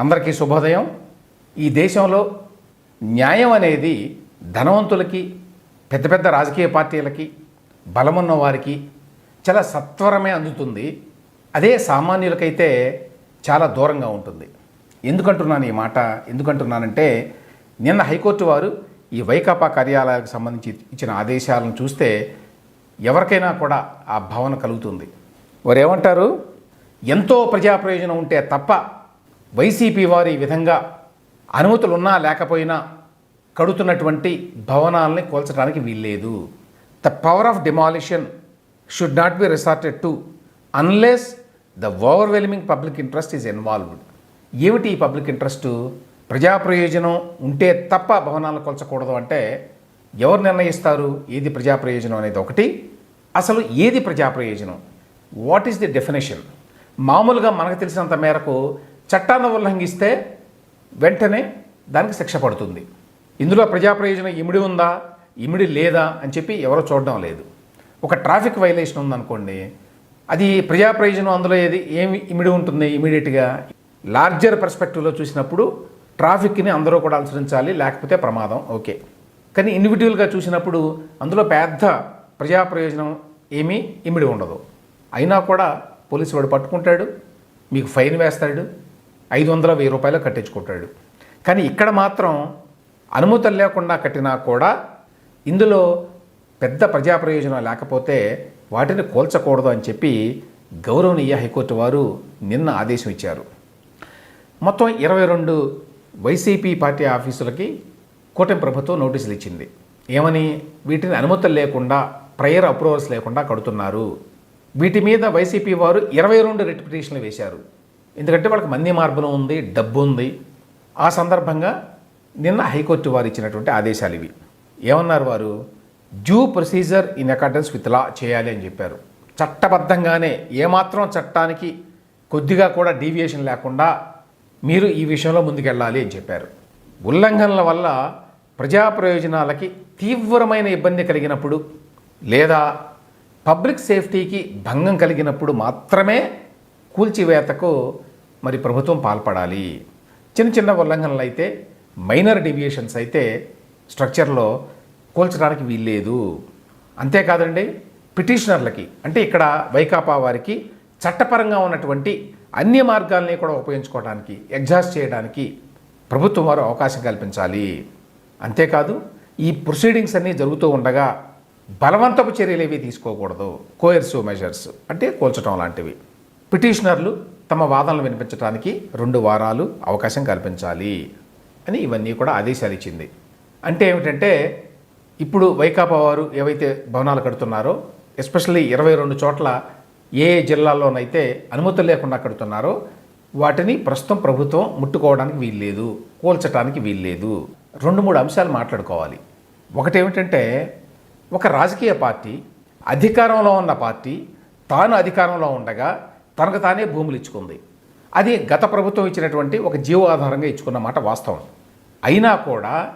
అందరికీ శుభోదయం. ఈ దేశంలో న్యాయం అనేది ధనవంతులకి పెద్ద పెద్ద రాజకీయ పార్టీలకి బలమున్న వారికి చాలా సత్వరమే అందుతుంది. అదే సామాన్యులకైతే చాలా దూరంగా ఉంటుంది. ఎందుకంటున్నాను ఈ మాట? ఎందుకంటున్నానంటే నిన్న హైకోర్టు వారు ఈ వైకాపా కార్యాలయాలకు సంబంధించి ఇచ్చిన ఆదేశాలను చూస్తే ఎవరికైనా కూడా ఆ భావన కలుగుతుంది. వారు ఏమంటారు ఎంతో ప్రజా ప్రయోజనం ఉంటే తప్ప వైసీపీ వారు ఈ విధంగా అనుమతులు ఉన్నా లేకపోయినా కడుతున్నటువంటి భవనాలని కోల్చడానికి వీల్లేదు. The power of demolition should not be resorted to unless the overwhelming public interest is involved ఏమిటి ఈ పబ్లిక్ ఇంట్రెస్ట్ ప్రజా ప్రయోజనం ఉంటే తప్ప భవనాలను కొల్చకూడదు అంటే ఎవరు నిర్ణయిస్తారు? ఏది ప్రజా ప్రయోజనం అనేది ఒకటి. అసలు ఏది ప్రజా ప్రయోజనం? వాట్ ఈస్ ది డెఫినేషన్ మామూలుగా మనకు తెలిసినంత మేరకు చట్టాన్ని ఉల్లంఘిస్తే వెంటనే దానికి శిక్ష పడుతుంది. ఇందులో ప్రజా ప్రయోజనం ఇమిడి ఉందా ఇమిడి లేదా అని చెప్పి ఎవరో చూడడం లేదు. ఒక ట్రాఫిక్ వైలేషన్ ఉందనుకోండి అది ప్రజా ప్రయోజనం అందులో ఏది ఏమి ఇమిడి ఉంటుంది ఇమీడియట్గా? లార్జర్ పర్స్పెక్టివ్లో చూసినప్పుడు ట్రాఫిక్ని అందరూ కూడా అనుసరించాలి లేకపోతే ప్రమాదం ఓకే. కానీ ఇండివిజువల్గా చూసినప్పుడు అందులో పెద్ద ప్రజా ప్రయోజనం ఏమీ ఇమిడి ఉండదు. అయినా కూడా పోలీసు వాడు పట్టుకుంటాడు మీకు ఫైన్ వేస్తాడు ఐదు వందల వెయ్యి రూపాయలు కట్టించుకుంటాడు. కానీ ఇక్కడ మాత్రం అనుమతులు లేకుండా కట్టినా కూడా ఇందులో పెద్ద ప్రజా ప్రయోజనం లేకపోతే వాటిని కోల్చకూడదు అని చెప్పి గౌరవనీయ హైకోర్టు వారు నిన్న ఆదేశం ఇచ్చారు. మొత్తం ఇరవై రెండు వైసీపీ పార్టీ ఆఫీసులకి కూటమి ప్రభుత్వం నోటీసులు ఇచ్చింది. ఏమని? వీటిని అనుమతులు లేకుండా ప్రయర్ అప్రూవల్స్ లేకుండా కడుతున్నారు. వీటి మీద వైసీపీ వారు ఇరవై రెండు రిట్ పిటిషన్లు వేశారు. ఎందుకంటే వాళ్ళకి మంది మార్బలం ఉంది డబ్బు ఉంది. ఆ సందర్భంగా నిన్న హైకోర్టు వారు ఇచ్చినటువంటి ఆదేశాలు ఇవి. ఏమన్నారు వారు? Due procedure in accordance with law చేయాలి అని చెప్పారు. చట్టబద్ధంగానే ఏమాత్రం చట్టానికి కొద్దిగా కూడా డీవియేషన్ లేకుండా మీరు ఈ విషయంలో ముందుకెళ్ళాలి అని చెప్పారు. ఉల్లంఘనల వల్ల ప్రజా ప్రయోజనాలకి తీవ్రమైన ఇబ్బంది కలిగినప్పుడు లేదా పబ్లిక్ సేఫ్టీకి భంగం కలిగినప్పుడు మాత్రమే కూల్చివేతకు మరి ప్రభుత్వం పాల్పడాలి. చిన్న చిన్న ఉల్లంఘనలు అయితే మైనర్ డివియేషన్స్ అయితే స్ట్రక్చర్లో కూల్చడానికి వీల్లేదు. అంతేకాదండి పిటిషనర్లకి అంటే ఇక్కడ వైకాపా వారికి చట్టపరంగా ఉన్నటువంటి అన్ని మార్గాల్ని కూడా ఉపయోగించుకోవడానికి ఎగ్జాస్ట్ చేయడానికి ప్రభుత్వం వారు అవకాశం కల్పించాలి. అంతేకాదు ఈ ప్రొసీడింగ్స్ అన్నీ జరుగుతూ ఉండగా బలవంతపు చర్యలు ఏవి తీసుకోకూడదు. కోయర్సివ్ మెజర్స్ అంటే కూల్చడం లాంటివి. పిటిషనర్లు తమ వాదనలు వినిపించడానికి రెండు వారాలు అవకాశం కల్పించాలి అని ఇవన్నీ కూడా ఆదేశాలు ఇచ్చింది. అంటే ఏమిటంటే ఇప్పుడు వైకాపా వారు ఏవైతే భవనాలు కడుతున్నారో ఎస్పెషల్లీ ఇరవై రెండు చోట్ల ఏ జిల్లాల్లోనైతే అనుమతులు లేకుండా కడుతున్నారో వాటిని ప్రస్తుతం ప్రభుత్వం ముట్టుకోవడానికి వీల్లేదు కూల్చడానికి వీల్లేదు. రెండు మూడు అంశాలు మాట్లాడుకోవాలి. ఒకటి ఏమిటంటే ఒక రాజకీయ పార్టీ అధికారంలో ఉన్న పార్టీ తాను అధికారంలో ఉండగా తనకు తానే భూములు ఇచ్చుకుంది. అది గత ప్రభుత్వం ఇచ్చినటువంటి ఒక జీవో ఆధారంగా ఇచ్చుకున్న మాట వాస్తవం. అయినా కూడా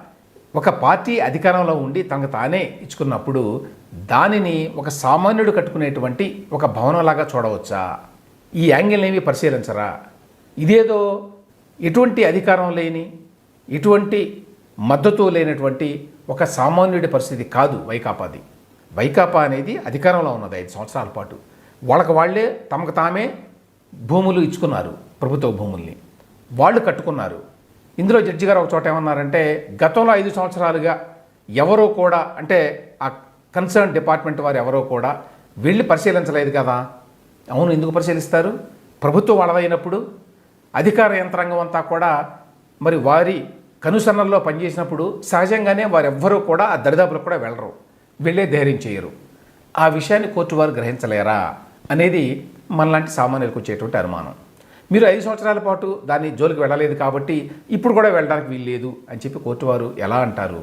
ఒక పార్టీ అధికారంలో ఉండి తనకు తానే ఇచ్చుకున్నప్పుడు దానిని ఒక సామాన్యుడు కట్టుకునేటువంటి ఒక భవనంలాగా చూడవచ్చా? ఈ యాంగిల్ ఏమి పరిశీలించరా? ఇదేదో ఎటువంటి అధికారం లేని ఎటువంటి మద్దతు లేనటువంటి ఒక సామాన్యుడి పరిస్థితి కాదు వైకాపాది. వైకాపా అనేది అధికారంలో ఉన్నది ఐదు సంవత్సరాల పాటు. వాళ్ళకి వాళ్ళే తమకు తామే భూములు ఇచ్చుకున్నారు ప్రభుత్వ భూముల్ని. వాళ్ళు కట్టుకున్నారు. ఇందులో జడ్జి గారు ఒక చోట ఏమన్నారంటే గతంలో ఐదు సంవత్సరాలుగా ఎవరో కూడా అంటే ఆ కన్సర్న్ డిపార్ట్మెంట్ వారు ఎవరో కూడా వెళ్ళి పరిశీలించలేదు కదా. అవును ఎందుకు పరిశీలిస్తారు? ప్రభుత్వం వాళ్ళదైనప్పుడు అధికార యంత్రాంగం అంతా కూడా మరి వారి కనుసన్నల్లో పనిచేసినప్పుడు సహజంగానే వారెవ్వరూ కూడా ఆ దరిదాపులకు కూడా వెళ్ళరు వెళ్ళే ధైర్యం చేయరు. ఆ విషయాన్ని కోర్టు వారు గ్రహించలేరా? అనేది మనలాంటి సామాన్యులకు వచ్చేటువంటి అనుమానం. మీరు ఐదు సంవత్సరాల పాటు దాన్ని జోలికి వెళ్ళలేదు కాబట్టి ఇప్పుడు కూడా వెళ్ళడానికి వీల్లేదు అని చెప్పి కోర్టు వారు ఎలా అంటారు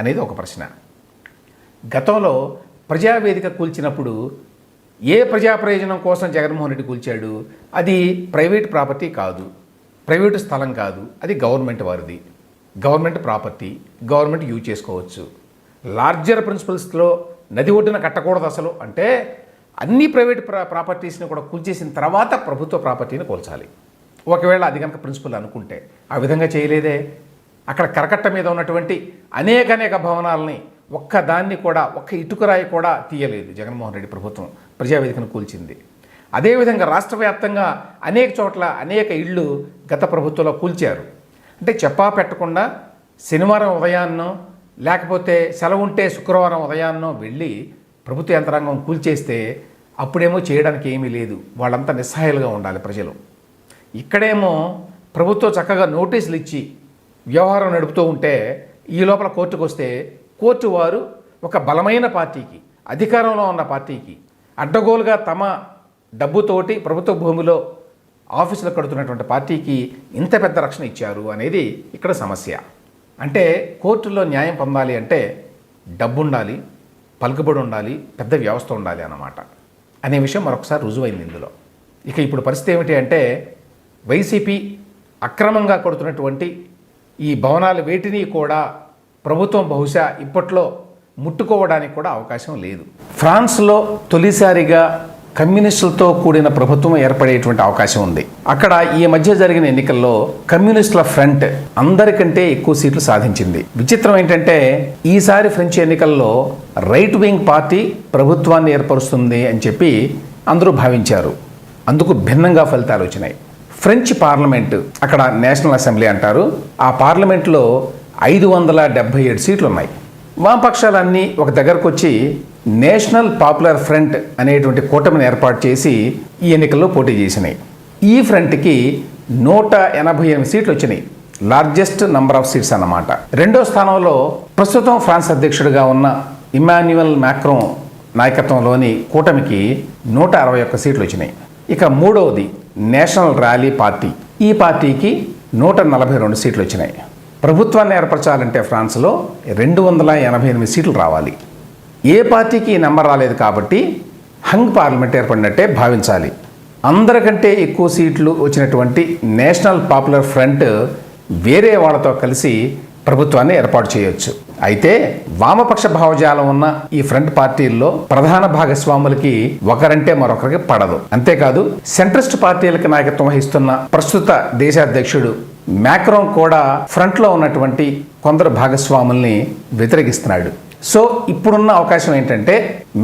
అనేది ఒక ప్రశ్న. గతంలో ప్రజావేదిక కూల్చినప్పుడు ఏ ప్రజా ప్రయోజనం కోసం జగన్మోహన్ రెడ్డి కూల్చాడు? అది ప్రైవేట్ ప్రాపర్టీ కాదు. ప్రైవేటు స్థలం కాదు. అది గవర్నమెంట్ వారిది. గవర్నమెంట్ ప్రాపర్టీ గవర్నమెంట్ యూజ్ చేసుకోవచ్చు. లార్జర్ ప్రిన్సిపల్స్లో నది ఒడ్డున కట్టకూడదు అసలు అంటే అన్ని ప్రైవేట్ ప్రాపర్టీస్ని కూడా కూల్చేసిన తర్వాత ప్రభుత్వ ప్రాపర్టీని కూల్చాలి. ఒకవేళ అది కనుక ప్రిన్సిపల్ అనుకుంటే. ఆ విధంగా చేయలేదే. అక్కడ కరకట్ట మీద ఉన్నటువంటి అనేక అనేక భవనాలని ఒక్కదాన్ని కూడా ఒక్క ఇటుకరాయి కూడా తీయలేదు జగన్మోహన్ రెడ్డి ప్రభుత్వం. ప్రజావేదికను కూల్చింది. అదేవిధంగా రాష్ట్ర వ్యాప్తంగా అనేక చోట్ల అనేక ఇళ్ళు గత ప్రభుత్వంలో కూల్చారు. అంటే చెప్పా పెట్టకుండా శనివారం ఉదయాన్నో లేకపోతే సెలవు ఉంటే శుక్రవారం ఉదయాన్నో వెళ్ళి ప్రభుత్వ యంత్రాంగం కూల్చేస్తే అప్పుడేమో చేయడానికి ఏమీ లేదు. వాళ్ళంతా నిస్సహాయాలుగా ఉండాలి ప్రజలు. ఇక్కడేమో ప్రభుత్వం చక్కగా నోటీసులు ఇచ్చి వ్యవహారం నడుపుతూ ఉంటే ఈ లోపల కోర్టుకు వస్తే కోర్టు వారు ఒక బలమైన పార్టీకి అధికారంలో ఉన్న పార్టీకి అడ్డగోలుగా తమ డబ్బుతోటి ప్రభుత్వ భూమిలో ఆఫీసులు కడుతున్నటువంటి పార్టీకి ఇంత పెద్ద రక్షణ ఇచ్చారు అనేది ఇక్కడ సమస్య. అంటే కోర్టులో న్యాయం పొందాలి అంటే డబ్బు ఉండాలి పలుకుబడి ఉండాలి పెద్ద వ్యవస్థ ఉండాలి అన్నమాట. అనే విషయం మరొకసారి రుజువైంది ఇందులో. ఇక ఇప్పుడు పరిస్థితి ఏమిటి అంటే వైసీపీ అక్రమంగా కొడుతున్నటువంటి ఈ భవనాలు వేటిని కూడా ప్రభుత్వం బహుశా ఇప్పట్లో ముట్టుకోవడానికి కూడా అవకాశం లేదు. ఫ్రాన్స్లో తొలిసారిగా కమ్యూనిస్టులతో కూడిన ప్రభుత్వం ఏర్పడేటువంటి అవకాశం ఉంది. అక్కడ ఈ మధ్య జరిగిన ఎన్నికల్లో కమ్యూనిస్టుల ఫ్రంట్ అందరికంటే ఎక్కువ సీట్లు సాధించింది. విచిత్రం ఏంటంటే ఈసారి ఫ్రెంచ్ ఎన్నికల్లో రైట్ వింగ్ పార్టీ ప్రభుత్వాన్ని ఏర్పరుస్తుంది అని చెప్పి అందరూ భావించారు. అందుకు భిన్నంగా ఫలితాలు వచ్చినాయి. ఫ్రెంచ్ పార్లమెంట్ అక్కడ నేషనల్ అసెంబ్లీ అంటారు. ఆ పార్లమెంట్లో ఐదు వందల డెబ్భై ఏడు సీట్లు ఉన్నాయి వామపక్షాలన్నీ ఒక దగ్గరకు వచ్చి నేషనల్ పాపులర్ ఫ్రంట్ అనేటువంటి కూటమిని ఏర్పాటు చేసి ఈ ఎన్నికల్లో పోటీ చేసినాయి. ఈ ఫ్రంట్కి నూట ఎనభై ఎనిమిది సీట్లు వచ్చినాయి లార్జెస్ట్ నంబర్ ఆఫ్ సీట్స్ అన్నమాట. రెండో స్థానంలో ప్రస్తుతం ఫ్రాన్స్ అధ్యక్షుడిగా ఉన్న ఇమాన్యువల్ మ్యాక్రోన్ నాయకత్వంలోని కూటమికి నూట అరవై ఒక్క సీట్లు వచ్చినాయి ఇక మూడవది నేషనల్ ర్యాలీ పార్టీ. ఈ పార్టీకి నూట నలభై రెండు సీట్లు వచ్చినాయి ప్రభుత్వాన్ని ఏర్పరచాలంటే ఫ్రాన్స్లో రెండు వందల ఎనభై ఎనిమిది సీట్లు రావాలి. ఏ పార్టీకి ఈ నెంబర్ రాలేదు కాబట్టి హంగ్ పార్లమెంట్ ఏర్పడినట్టే భావించాలి. అందరికంటే ఎక్కువ సీట్లు వచ్చినటువంటి నేషనల్ పాపులర్ ఫ్రంట్ వేరే వాళ్ళతో కలిసి ప్రభుత్వాన్ని ఏర్పాటు చేయొచ్చు. అయితే వామపక్ష భావజాలం ఉన్న ఈ ఫ్రంట్ పార్టీల్లో ప్రధాన భాగస్వాములకి ఒకరంటే మరొకరికి పడదు. అంతేకాదు సెంట్రిస్ట్ పార్టీలకు నాయకత్వం వహిస్తున్న ప్రస్తుత దేశాధ్యక్షుడు మ్యాక్రోన్ కూడా ఫ్రంట్లో ఉన్నటువంటి కొందరు భాగస్వాముల్ని వ్యతిరేకిస్తున్నాడు. సో ఇప్పుడున్న అవకాశం ఏంటంటే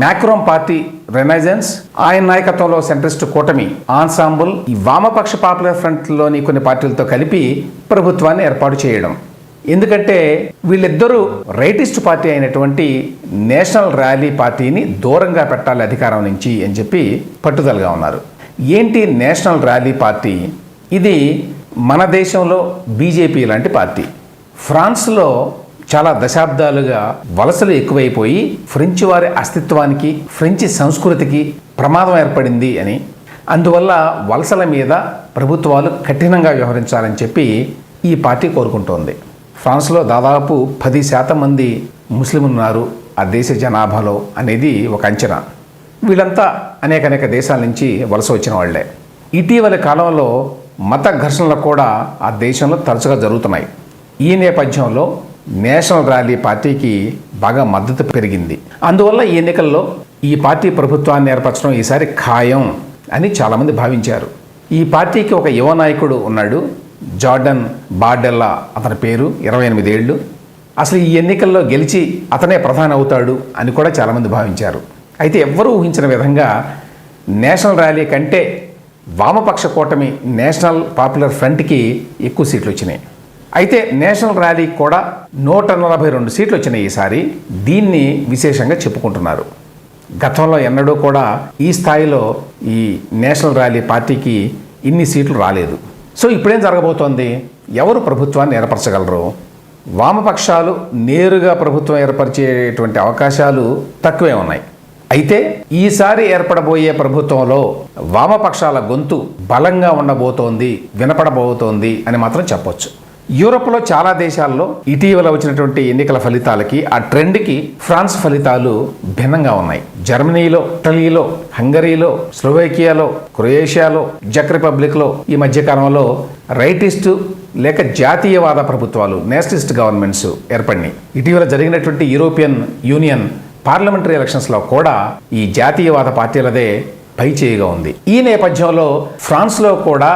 మ్యాక్రోన్ పార్టీ రెనైజెన్స్ ఆయన నాయకత్వంలో సెంట్రిస్ట్ కూటమి ఆన్సాంబుల్ ఈ వామపక్ష పాపులర్ ఫ్రంట్లోని కొన్ని పార్టీలతో కలిపి ప్రభుత్వాన్ని ఏర్పాటు చేయడం. ఎందుకంటే వీళ్ళిద్దరూ రైటిస్ట్ పార్టీ అయినటువంటి నేషనల్ ర్యాలీ పార్టీని దూరంగా పెట్టాలి అధికారం నుంచి అని చెప్పి పట్టుదలగా ఉన్నారు. ఏంటి నేషనల్ ర్యాలీ పార్టీ? ఇది మన దేశంలో బీజేపీ లాంటి పార్టీ. ఫ్రాన్స్లో చాలా దశాబ్దాలుగా వలసలు ఎక్కువైపోయి ఫ్రెంచ్ వారి అస్తిత్వానికి ఫ్రెంచ్ సంస్కృతికి ప్రమాదం ఏర్పడింది అని. అందువల్ల వలసల మీద ప్రభుత్వాలు కఠినంగా వ్యవహరించాలని చెప్పి ఈ పార్టీ కోరుకుంటోంది. ఫ్రాన్స్లో దాదాపు పది శాతం మంది ముస్లింలు ఉన్నారు ఆ దేశ జనాభాలో అనేది ఒక అంచనా. వీళ్ళంతా అనేక అనేక దేశాల నుంచి వలస వచ్చిన వాళ్ళే. ఇటీవల కాలంలో మత ఘర్షణలు కూడా ఆ దేశంలో తరచుగా జరుగుతున్నాయి. ఈ నేపథ్యంలో నేషనల్ ర్యాలీ పార్టీకి బాగా మద్దతు పెరిగింది. అందువల్ల ఈ ఎన్నికల్లో ఈ పార్టీ ప్రభుత్వాన్ని ఏర్పరచడం ఈసారి ఖాయం అని చాలామంది భావించారు. ఈ పార్టీకి ఒక యువ నాయకుడు ఉన్నాడు జార్డన్ బార్డెల్లా అతని పేరు ఇరవై ఎనిమిది ఏళ్ళు. అసలు ఈ ఎన్నికల్లో గెలిచి అతనే ప్రధాని అవుతాడు అని కూడా చాలామంది భావించారు. అయితే ఎవ్వరూ ఊహించిన విధంగా నేషనల్ ర్యాలీ కంటే వామపక్ష కూటమి నేషనల్ పాపులర్ ఫ్రంట్కి ఎక్కువ సీట్లు వచ్చినాయి. అయితే నేషనల్ ర్యాలీ కూడా నూట నలభై రెండు సీట్లు వచ్చినాయి ఈసారి. దీన్ని విశేషంగా చెప్పుకుంటున్నారు. గతంలో ఎన్నడూ కూడా ఈ స్థాయిలో ఈ నేషనల్ ర్యాలీ పార్టీకి ఇన్ని సీట్లు రాలేదు. సో ఇప్పుడేం జరగబోతోంది? ఎవరు ప్రభుత్వాన్ని ఏర్పరచగలరు? వామపక్షాలు నేరుగా ప్రభుత్వం ఏర్పరిచేటువంటి అవకాశాలు తక్కువే ఉన్నాయి. అయితే ఈసారి ఏర్పడబోయే ప్రభుత్వంలో వామపక్షాల గొంతు బలంగా ఉండబోతోంది వినపడబోతోంది అని మాత్రం చెప్పొచ్చు. యూరోప్లో చాలా దేశాల్లో ఇటీవల వచ్చినటువంటి ఎన్నికల ఫలితాలకి ఆ ట్రెండ్కి ఫ్రాన్స్ ఫలితాలు భిన్నంగా ఉన్నాయి. జర్మనీలో ఇటలీలో హంగరీలో స్లోవేకియాలో క్రొయేషియాలో జక్ రిపబ్లిక్లో ఈ మధ్యకాలంలో రైటిస్టు లేక జాతీయవాద ప్రభుత్వాలు నేషనలిస్ట్ గవర్నమెంట్స్ ఏర్పడినాయి. ఇటీవల జరిగినటువంటి యూరోపియన్ యూనియన్ పార్లమెంటరీ ఎలక్షన్స్లో కూడా ఈ జాతీయవాద పార్టీలదే పైచేయిగా ఉంది. ఈ నేపథ్యంలో ఫ్రాన్స్లో కూడా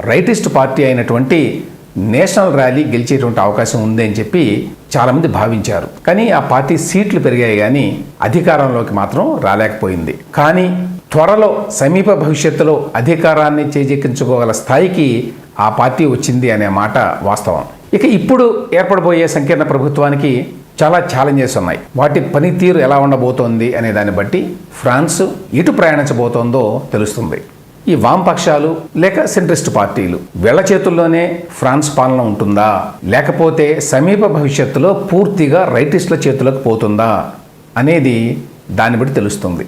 రైటిస్ట్ పార్టీ అయినటువంటి నేషనల్ ర్యాలీ గెలిచేటువంటి అవకాశం ఉంది అని చెప్పి చాలామంది భావించారు. కానీ ఆ పార్టీ సీట్లు పెరిగాయి కానీ అధికారంలోకి మాత్రం రాలేకపోయింది. కానీ త్వరలో సమీప భవిష్యత్తులో అధికారాన్ని చేజెక్కించుకోగల స్థాయికి ఆ పార్టీ వచ్చింది అనే మాట వాస్తవం. ఇక ఇప్పుడు ఏర్పడబోయే సంకీర్ణ ప్రభుత్వానికి చాలా ఛాలెంజెస్ ఉన్నాయి. వాటి పనితీరు ఎలా ఉండబోతోంది అనే దాన్ని బట్టి ఫ్రాన్స్ ఎటు ప్రయాణించబోతోందో తెలుస్తుంది. ఈ వామపక్షాలు లేక సెంట్రిస్ట్ పార్టీలు వీళ్ళ చేతుల్లోనే ఫ్రాన్స్ పాలన ఉంటుందా? లేకపోతే సమీప భవిష్యత్తులో పూర్తిగా రైటిస్టుల చేతులకు పోతుందా? అనేది దాన్ని బట్టి తెలుస్తుంది.